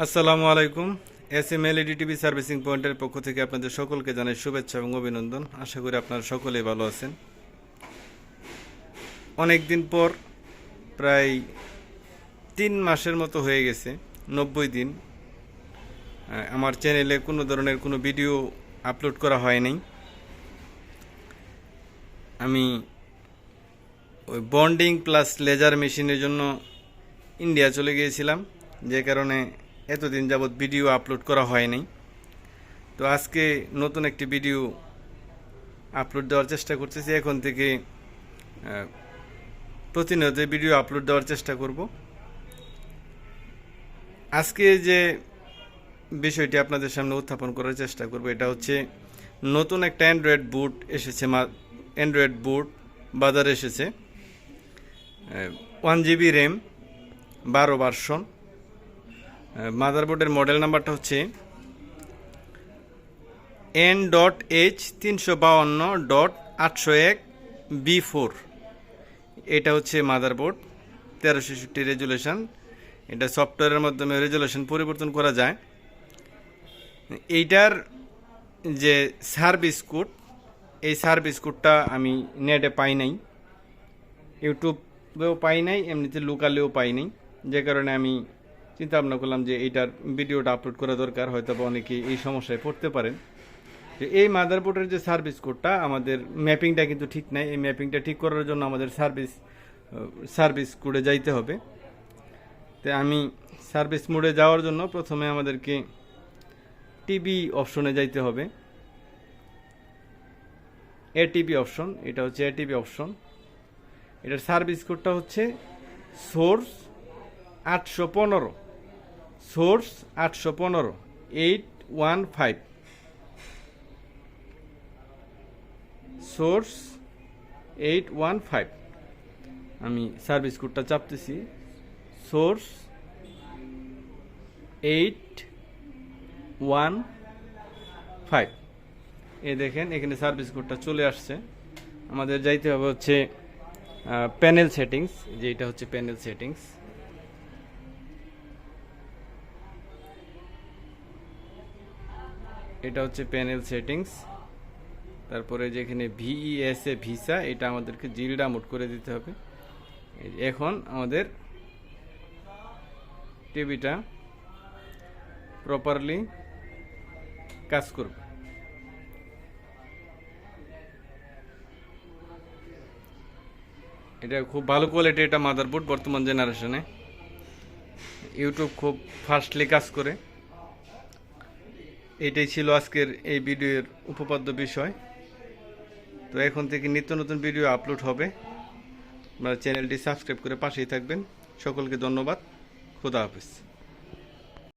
আসসালামু আলাইকুম। S M L TV servicing পয়েন্টের পক্ষ থেকে আপনাদের সকলকে জানাই শুভেচ্ছা এবং অভিনন্দন। আশা করি আপনারা সকলেই ভালো আছেন। অনেক দিন পর প্রায় তিন মাসের মতো হয়ে গেছে, নব্বই দিন। আমার চ্যানেলে কোনো ধরনের কোনো ভিডিও আপলোড করা হয় নাই। আমি ওই বন্ডিং প্লাস লেজার মেশিনের জন্য ইন্ডিয়া চলে গিয়েছিলাম, যে কারণে এতদিন যাবৎ ভিডিও আপলোড করা হয়নি। তো আজকে নতুন একটি ভিডিও আপলোড দেওয়ার চেষ্টা করতেছি। এখন থেকে প্রতিনিয়ত ভিডিও আপলোড দেওয়ার চেষ্টা করব। আজকে যে বিষয়টি আপনাদের সামনে উত্থাপন করার চেষ্টা করব, এটা হচ্ছে নতুন একটা অ্যান্ড্রয়েড বুট এসেছে অ্যান্ড্রয়েড বুট বাজারে এসেছে। ওয়ান জিবি র্যাম বারো ভার্সন মাদারবোর্ডের মডেল নাম্বারটা হচ্ছে এন ডট এইচ তিনশো বাউন্ন ডট আটশো এক বি ফোর এটা হচ্ছে মাদারবোর্ড তেরো ছেষট্টি রেজুলেশন এটা সফটওয়্যারের মাধ্যমে রেজুলেশন পরিবর্তন করা যায়। এইটার যে সার্ভিস কোড এই সার্ভিস কোডটা আমি নেটে পাই নাই। ইউটিউবেও পাই নাই, এমনিতে লোকালেও পাই নাই। যে কারণে আমি চিন্তা ভাবনা করলাম যে এইটার ভিডিওটা আপলোড করা দরকার হয়তো বা অনেকে এই সমস্যায় পড়তে পারেন। যে এই মাদারবোর্ডের যে সার্ভিস কোডটা আমাদের ম্যাপিংটা কিন্তু ঠিক নাই। এই ম্যাপিংটা ঠিক করার জন্য আমাদের সার্ভিস সার্ভিস কোডে যাইতে হবে। তো আমি সার্ভিস মোডে যাওয়ার জন্য প্রথমে আমাদেরকে টিভি অপশনে যাইতে হবে। এটিপি অপশন এটা হচ্ছে এটিপি অপশন এটার সার্ভিস কোডটা হচ্ছে সোর্স আটশো পনেরো। সোর্স আটশো পনেরো, eight one five. Source eight one five. আমি সার্ভিস কোডটা চাপতেছি। Source eight one five. এ দেখেন, এখানে সার্ভিস কোডটা চলে আসছে। আমাদের যাইতে হবে হচ্ছে প্যানেল সেটিংস যে এটা হচ্ছে প্যানেল সেটিংস এটা হচ্ছে প্যানেল সেটিংস তারপরে যেখানে ভিইএস এ ভিসা এটা আমাদেরকে জিলডা মোড করে দিতে হবে। এখন আমাদের টিভিটা প্রপারলি কাজ করবে। এটা খুব ভালো কোয়ালিটি এটা মাদারবোর্ড বর্তমান জেনারেশনে ইউটিউব খুব ফাস্টলি কাজ করে। এটাই ছিল আজকের এই ভিডিওর উপপাদ্য বিষয়। তো এখন থেকে নিত্য নতুন ভিডিও আপলোড হবে। আপনারা চ্যানেলটি সাবস্ক্রাইব করে পাশেই থাকবেন। সকলকে ধন্যবাদ। খুদা হাফিজ।